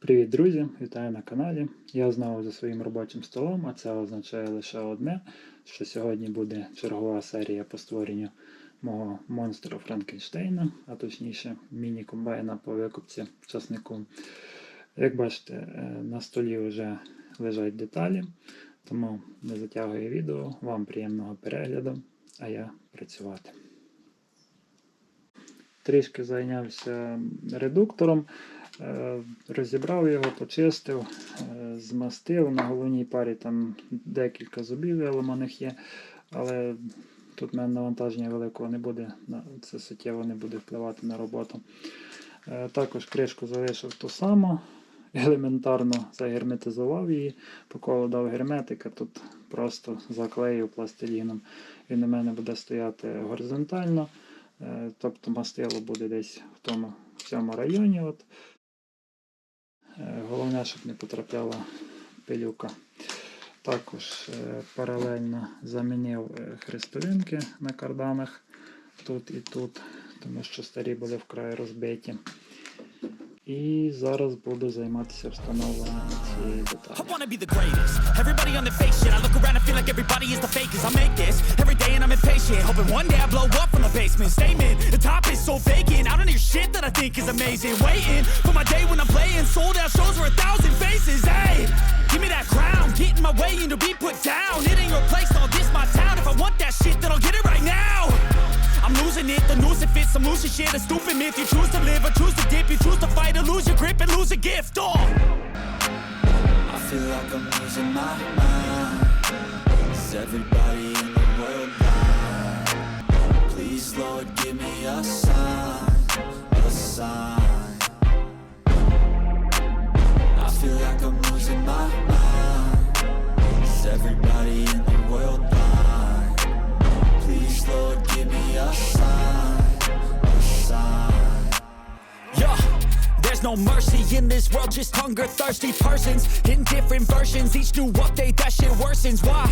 Привіт, друзі! Вітаю на каналі. Я знову за своїм робочим столом, а це означає лише одне, що сьогодні буде чергова серія по створенню мого монстра Франкенштейна, а точніше міні-комбайна по викупці часнику. Як бачите, е, на столі вже лежать деталі, тому не затягую відео. Вам приємного перегляду, а я працювати. Трішки зайнявся редуктором. Е, Розібрав його, почистив, е, змастив. На головній парі там декілька зубів ламаних є, але тут в мене навантаження великого не буде, це суттєво не буде впливати на роботу. Е, Також кришку залишив ту саму, елементарно загерметизував її, по колу дав герметика, тут просто заклеїв пластиліном. Він у мене буде стояти горизонтально, тобто мастило буде десь в тому в цьому районі. От. Е, Головне, щоб не потрапляла пилюка. Також е, паралельно замінив е, хрестовинки на карданах тут і тут, тому що старі були вкрай розбиті. І зараз буду займатися встановленням цієї деталі. Think is amazing. Waiting for my day when I'm playing. Sold out shows for a thousand faces. Hey, give me that crown. Get in my way and be put down. It ain't your place, all this my town. If I want that shit, then I'll get it right now. I'm losing it, the noose it fits, I'm losing shit, a stupid myth. You choose to live or choose to dip, you choose to fight or lose your grip and lose a gift. Oh. I feel like I'm losing my mind. Is everybody in the world blind? Please, Lord, give me a sign, sign. I feel like I'm losing my mind. Is everybody in the world blind? Please, Lord, give me a sign, a sign. Yeah, there's no mercy in this world, just hunger thirsty persons in different versions. Each new update, that shit worsens. Why?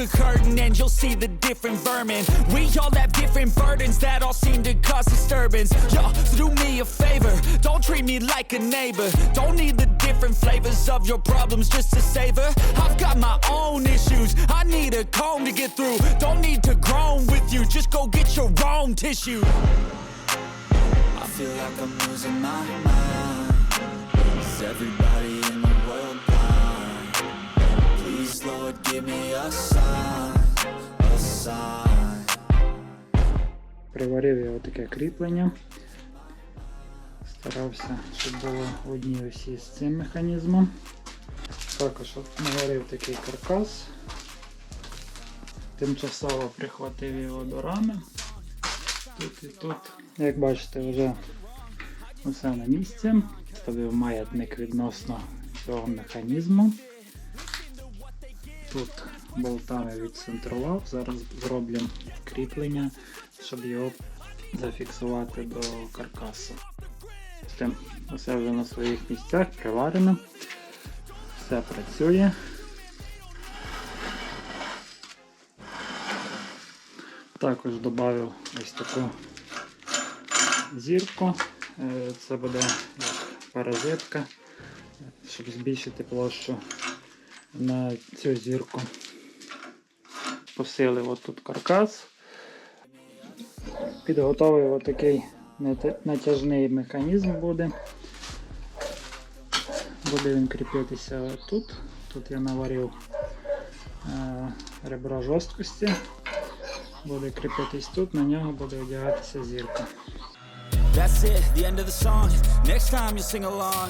The curtain and you'll see the different vermin. We all have different burdens that all seem to cause disturbance. Yo, so do me a favor, don't treat me like a neighbor. Don't need the different flavors of your problems just to savor. I've got my own issues, I need a comb to get through. Don't need to groan with you, just go get your own tissue. I feel like I'm losing my mind. Is everybody in? Please, Lord, give me a sign, a sign. Приварив його таке кріплення. Старався, щоб було в одній осі з цим механізмом. Також наварив такий каркас. Тимчасово прихватив його до рами. Тут і тут, як бачите, вже усе на місці. Ставив маятник відносно цього механізму. Тут болтами відцентрував. Зараз зроблю кріплення, щоб його зафіксувати до каркасу. Усе вже на своїх місцях приварено. Все працює. Також додав ось таку зірку. Е, Це буде паразитка, щоб збільшити площу на цю зірку. Посилив отут каркас. Підготовив отакий натяжний механізм буде. Буде він кріпитися тут. Тут я наварив е, ребро жорсткості. Буде кріпитись тут, на нього буде одягатися зірка. That's it, the end of the song. Next time you sing along.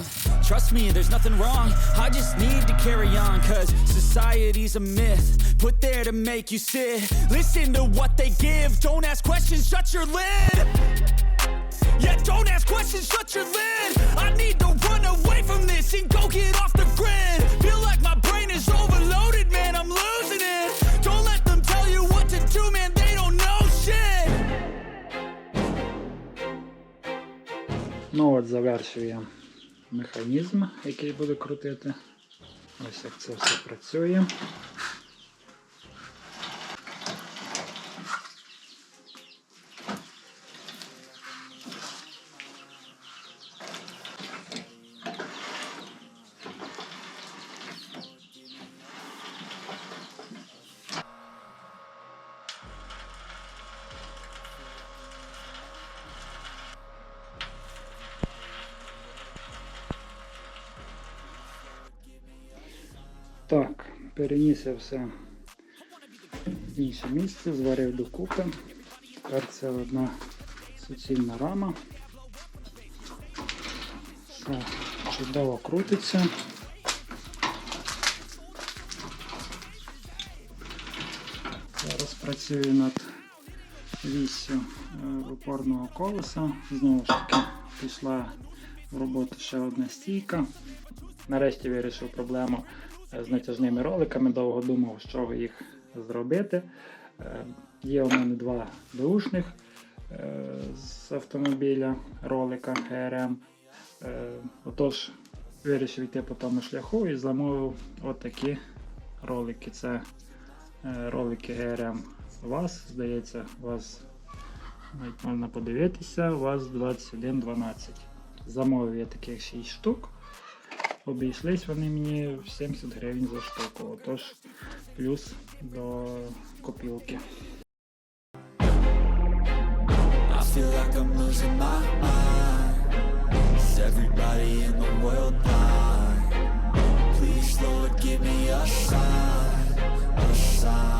Trust me, there's nothing wrong. I just need to carry on, cause society's a myth. Put there to make you sit. Listen to what they give. Don't ask questions, shut your lid. Yeah, don't ask questions, shut your lid. I need to run away from this and go get off the grid. Feel like my brain is overloaded, man, I'm losing it. Don't let them tell you what to do, man, they don't know shit. Ну от завершив я Механізм, який буде крутити. Ось як це все працює. Так, переніс я все в інше місце, зварив докупи. Тепер це одна суцільна рама. Все чудово крутиться. Зараз працюю над віссю е, опорного колеса. Знову ж таки пішла в роботу ще одна стійка. Нарешті вирішив проблему е, з натяжними роликами. Довго думав, з чого їх зробити. Е, Є у мене два беушних е, з автомобіля ролика GRM. Е, Отож, вирішив йти по тому шляху і замовив отакі ролики. Це ролики GRM ВАЗ. Здається, ВАЗ навіть можна подивитися, ВАЗ 2112. Замовив я таких 6 штук. Обійшлись вони мені в 70 гривень за штуку. Отож, плюс до копілки. Please, Lord, give me a sign, a sign.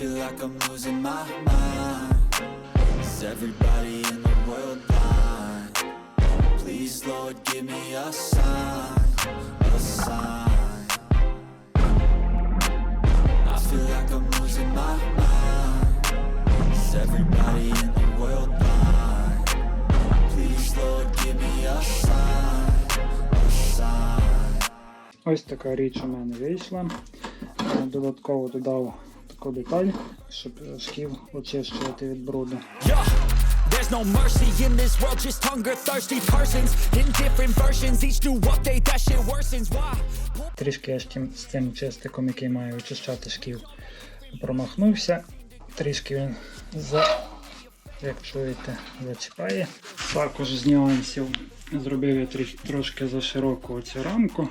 Feel like I'm losing my mind. Is everybody in the world blind? Please, Lord, give me a sign, a sign. I feel like I'm losing my mind. Is everybody in the world blind? Please, Lord, give me a sign, a sign. Ось така річ у мене вийшла. Е, Додатково додав таку деталь, щоб е, шків очищувати від бруду. There's no mercy in this world, just hunger thirsty persons in different versions. Each new update, that shit worsens. Why? Трішки я ж тим, з тим чистиком, який має очищати шків, промахнувся. Трішки він за, як чуєте, зачіпає. Також з нюансів зробив я трі- трошки за широку цю рамку.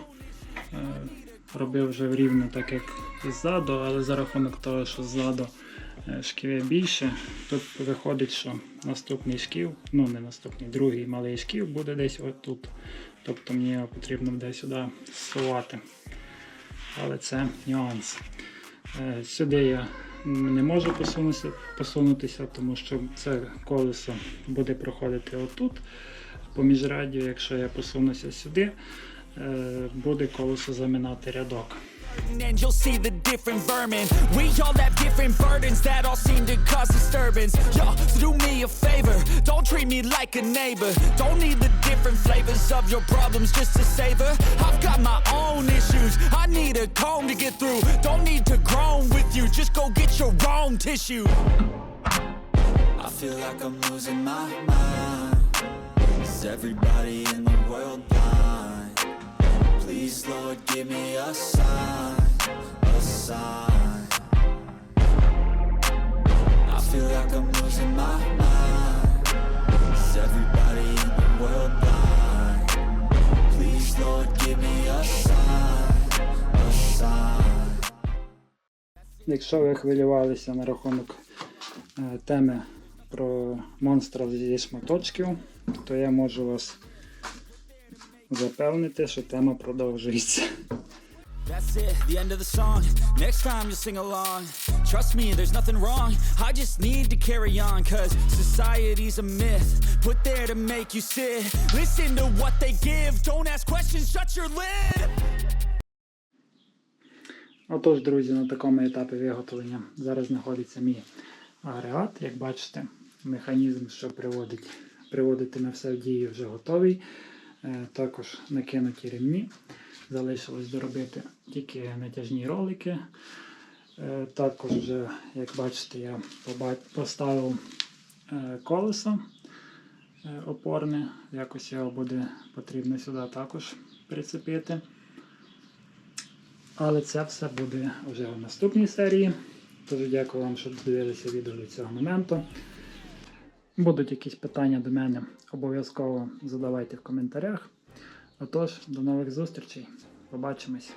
Робив вже рівно так, як і ззаду, але за рахунок того, що ззаду е, шківи більше, тут виходить, що наступний шків, ну не наступний, другий малий шків буде десь отут. Тобто мені його потрібно буде сюди зсувати. Але це нюанс. Е, Сюди я не можу посунутися, тому що це колесо буде проходити отут. По міжрадію, якщо я посунуся сюди, буде колесо заминати рядок. And you'll see the different vermin. We all have different burdens that all seem to cause disturbance. Yo, so do me a favor. Don't treat me like a neighbor. Don't need the different flavors of your problems just to savor. I've got my own issues. I need a comb to get through. Don't need to groan with you. Just go get your own tissue. I feel like I'm losing my mind. Is everybody in the world blind? Give me a sign, a sign. I feel like I'm losing my mind. Is everybody in the world blind? Please, Lord, give me a sign, a sign. Якщо ви хвилювалися на рахунок е, теми про монстра зі шматочків, то я можу вас запевнити, що тема продовжується. That's it, the end of the song. Next time you'll sing along. Trust me, there's nothing wrong. I just need to carry on, cause society's a myth. Put there to make you sit. Listen to what they give. Don't ask questions, shut your lid. Отож, друзі, на такому етапі виготовлення зараз знаходиться мій агрегат. Як бачите, механізм, що приводить, приводитиме все в дію, вже готовий. Е, Також накинуті ремні. Залишилось доробити тільки натяжні ролики. Е, Також вже, як бачите, я поставив е, колесо опорне. Якось його буде потрібно сюди також прицепити. Але це все буде вже в наступній серії. Тож дякую вам, що дивилися відео до цього моменту. Будуть якісь питання до мене, обов'язково задавайте в коментарях. Отож, до нових зустрічей. Побачимось.